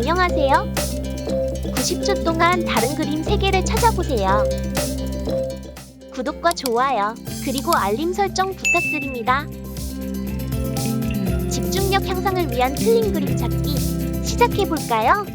안녕하세요. 90초 동안 다른 그림 3개를 찾아보세요. 구독과 좋아요, 그리고 알림 설정 부탁드립니다. 집중력 향상을 위한 틀린 그림 찾기 시작해볼까요?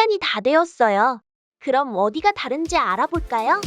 시간이 다 되었어요. 그럼 어디가 다른지 알아볼까요?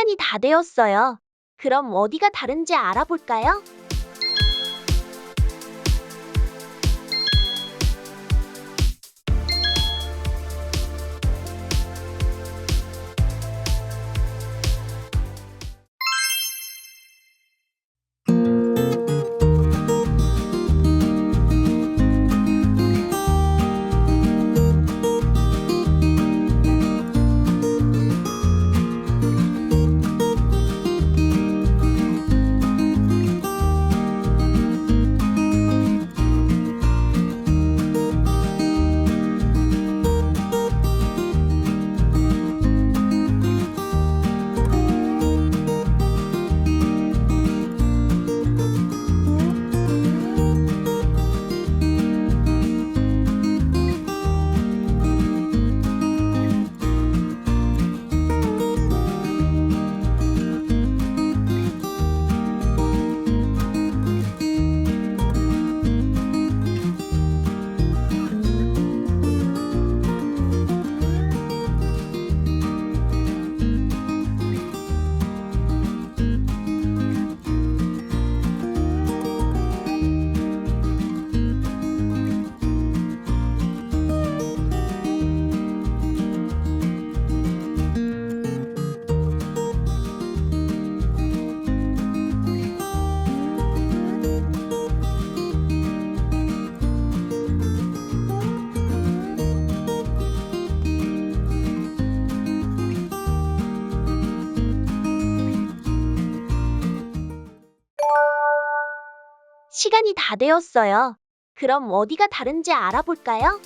시간이 다 되었어요. 그럼 어디가 다른지 알아볼까요? 시간이 다 되었어요. 그럼 어디가 다른지 알아볼까요?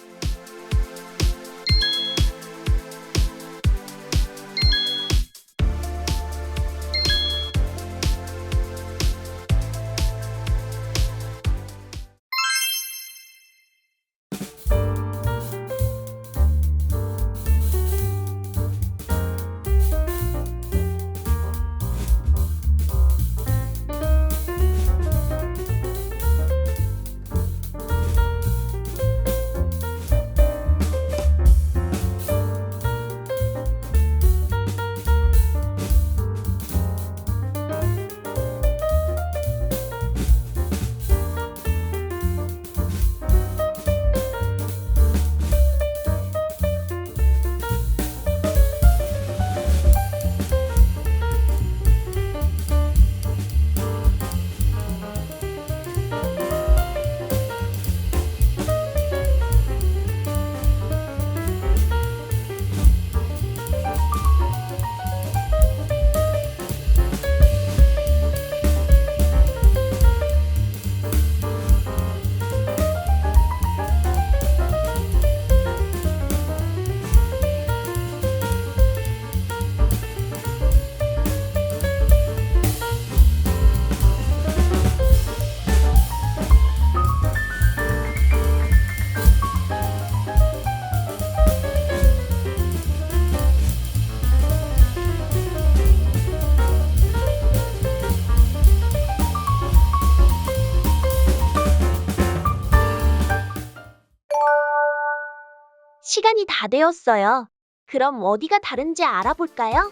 시간이 다 되었어요. 그럼 어디가 다른지 알아볼까요?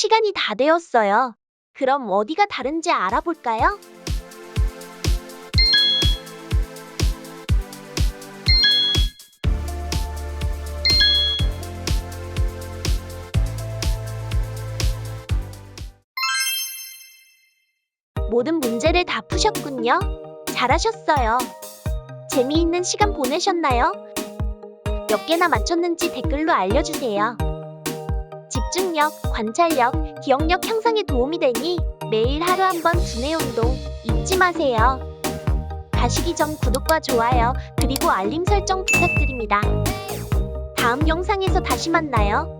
시간이 다 되었어요. 그럼 어디가 다른지 알아볼까요? 모든 문제를 다 푸셨군요. 잘하셨어요. 재미있는 시간 보내셨나요? 몇 개나 맞췄는지 댓글로 알려주세요. 집중력, 관찰력, 기억력 향상에 도움이 되니 매일 하루 한 번 두뇌 운동 잊지 마세요. 가시기 전 구독과 좋아요, 그리고 알림 설정 부탁드립니다. 다음 영상에서 다시 만나요.